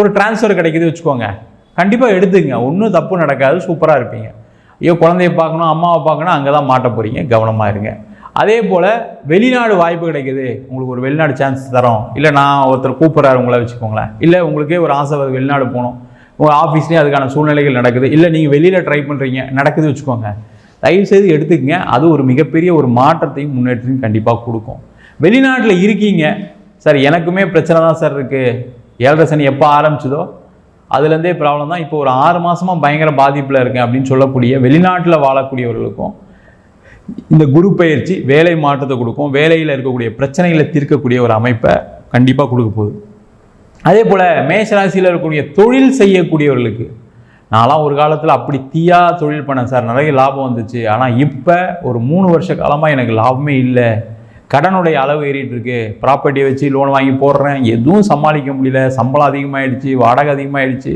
ஒரு டிரான்ஸ்ஃபர் கிடைக்குது வச்சுக்கோங்க. கண்டிப்பாக எடுத்துங்க. ஒன்றும் தப்பு நடக்காது. சூப்பராக இருப்பீங்க. ஐயோ குழந்தைய பார்க்கணும் அம்மாவை பார்க்கணும் அங்கே தான் மாட்ட போகிறீங்க கவனமாக இருங்க. அதே போல் வெளிநாடு வாய்ப்பு கிடைக்குது. உங்களுக்கு ஒரு வெளிநாடு சான்ஸ் தரோம். இல்லை நான் ஒருத்தர் கூப்பிட்றாரு உங்களை வச்சுக்கோங்களேன். இல்லை உங்களுக்கே ஒரு ஆசை வருது வெளிநாடு போகணும். உங்கள் ஆஃபீஸ்லேயே அதுக்கான சூழ்நிலைகள் நடக்குது. இல்லை நீங்கள் வெளியில் ட்ரை பண்ணுறீங்க நடக்குது வச்சுக்கோங்க. தயவு செய்து எடுத்துக்கங்க. அது ஒரு மிகப்பெரிய ஒரு மாற்றத்தையும் முன்னேற்றத்தையும் கண்டிப்பாக கொடுக்கும். வெளிநாட்டில் இருக்கீங்க. சார் எனக்குமே பிரச்சனை தான் சார் இருக்குது ஏழரை சனி எப்போ ஆரம்பிச்சதோ அதுலேருந்தே ப்ராப்ளம் தான். இப்போ ஒரு ஆறு மாதமாக பயங்கர பாதிப்பில் இருக்கேன் அப்படின்னு சொல்லக்கூடிய வெளிநாட்டில் வாழக்கூடியவர்களுக்கும் இந்த குரு பயிற்சி வேலை மாற்றத்தை கொடுக்கும் வேலையில் இருக்கக்கூடிய பிரச்சனைகளை தீர்க்கக்கூடிய ஒரு அமைப்பை கண்டிப்பாக கொடுக்க போகுது. அதே போல் மேஷராசியில் இருக்கக்கூடிய தொழில் செய்யக்கூடியவர்களுக்கு நான்லாம் ஒரு காலத்தில் அப்படி தீயா தொழில் பண்ணேன் சார். நிறைய லாபம் வந்துச்சு. ஆனால் இப்போ ஒரு மூணு வருஷ காலமாக எனக்கு லாபமே இல்லை. கடனுடைய அளவு ஏறிட்டு இருக்கு ப்ராப்பர்ட்டியை வச்சு லோன் வாங்கி போடுறேன். எதுவும் சமாளிக்க முடியல. சம்பளம் அதிகமாகிடுச்சு வாடகை அதிகமாகிடுச்சு